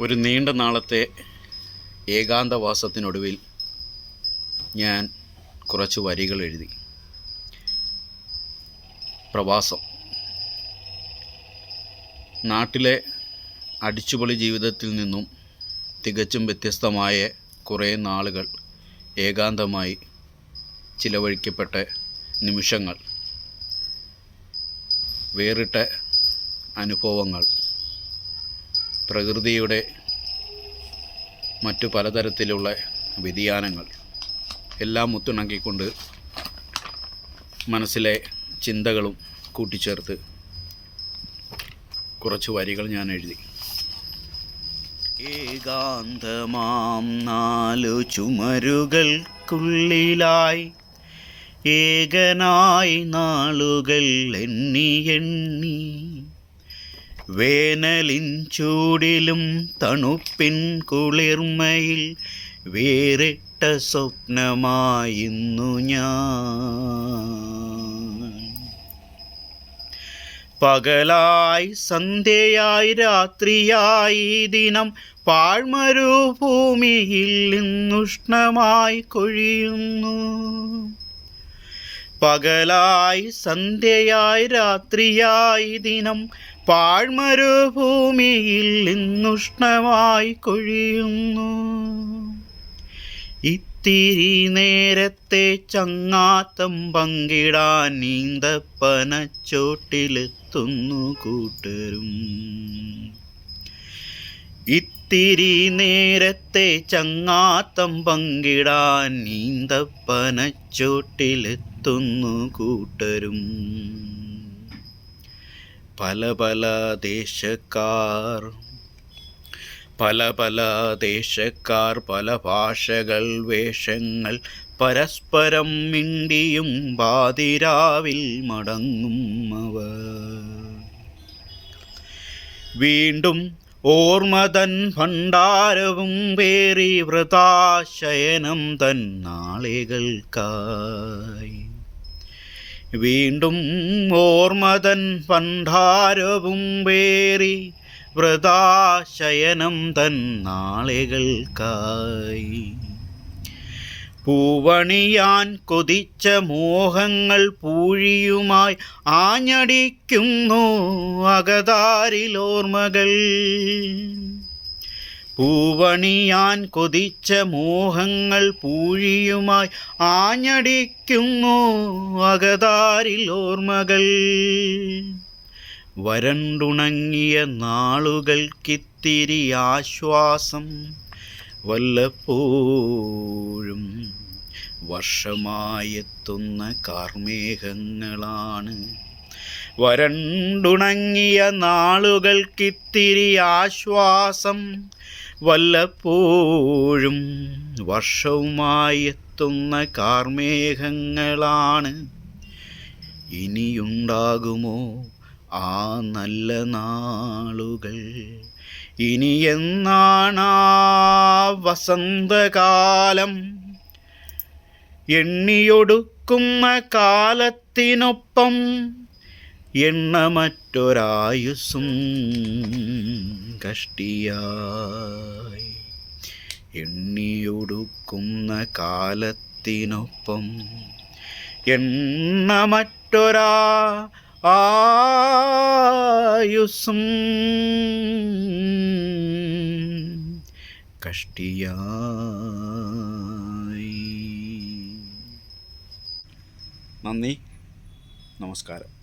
ഒരു നീണ്ട നാളത്തെ ഏകാന്തവാസത്തിനൊടുവിൽ ഞാൻ കുറച്ച് വരികൾ എഴുതി. പ്രവാസം. നാട്ടിലെ അടിച്ചുപൊളി ജീവിതത്തിൽ നിന്നും തികച്ചും വ്യത്യസ്തമായ കുറേ നാളുകൾ ഏകാന്തമായി ചിലവഴിക്കപ്പെട്ട നിമിഷങ്ങൾ വേറിട്ട അനുഭവങ്ങൾ. പ്രകൃതിയുടെ മറ്റു പലതരത്തിലുള്ള വ്യതിയാനങ്ങൾ എല്ലാം ഒത്തിണക്കിക്കൊണ്ട് മനസ്സിലെ ചിന്തകളും കൂട്ടിച്ചേർത്ത് കുറച്ച് വരികൾ ഞാൻ എഴുതി. ഏകാന്തമാം നാലു ചുമരുകൾക്കുള്ളിലായി ഏകനായി നാളുകൾ എണ്ണി എണ്ണി വേനലിൻ ചൂടിലും തണുപ്പിൻ കുളിർമയിൽ വേറിട്ട സ്വപ്നമായിരുന്നു ഞാൻ. പകലായി സന്ധ്യയായി രാത്രിയായി ദിനം പാഴ്മരുഭൂമിയിൽ നിന്നുഷ്ണമായി കൊഴിയുന്നു. പകലായി സന്ധ്യയായി രാത്രിയായി ദിനം പാഴ്മരുഭൂമിയിൽ ഇന്നുഷ്ണമായി കൊഴിയുന്നു. ഇത്തിരി നേരത്തെ ചങ്ങാത്തം പങ്കിടാൻ നീന്തപ്പനച്ചോട്ടിലെത്തുന്നു കൂട്ടരും. ഇത്തിരി നേരത്തെ ചങ്ങാത്തം പങ്കിടാൻ നീന്തപ്പനച്ചോട്ടിലെത്തുന്നു കൂട്ടരും. പല പല ദേശക്കാർ പല പല ദേശക്കാർ പല ഭാഷകൾ വേഷങ്ങൾ പരസ്പരം മിണ്ടിയും പാതിരാവിൽ മടങ്ങും അവർ. വീണ്ടും ഓർമ്മതൻ ഭണ്ഡാരവും പേറി വ്രതാശയനം തൻ നാളുകൾക്കായി. വീണ്ടും ഓർമ്മതൻ പണ്ടാരവും വേറി വ്രതാശയനം തൻ നാളികൾക്കായി. പൂവണിയാൻ കൊതിച്ച മോഹങ്ങൾ പൂഴിയുമായി ആഞ്ഞടിക്കുന്നു അകതാരിലോർമ്മകൾ. പൂവണിയാൻ കൊതിച്ച മോഹങ്ങൾ പൂഴിയുമായി ആഞ്ഞടിക്കുന്നു അകതാരിൽ ഓർമ്മകൾ. വരണ്ടുണങ്ങിയ നാളുകൾക്കിത്തിരി ആശ്വാസം വല്ലപ്പോഴും വർഷമായെത്തുന്ന കാർമേഘങ്ങളാണ്. വരണ്ടുണങ്ങിയ നാളുകൾക്കിത്തിരി ആശ്വാസം വല്ലപ്പോഴും വർഷവുമായി എത്തുന്ന കാർമേഘങ്ങളാണ്. ഇനിയുണ്ടാകുമോ ആ നല്ല നാളുകൾ? ഇനി എന്നാണ് വസന്തകാലം? എണ്ണിയൊടുക്കുന്ന കാലത്തിനൊപ്പം എണ്ണമറ്റൊരായുസ്സും കഷ്ടിയായി എണ്ണിയൊടുക്കുന്ന കാലത്തിനൊപ്പം എണ്ണമറ്റൊരാ ആയുസ്സും കഷ്ടിയായി. നന്ദി. നമസ്കാരം.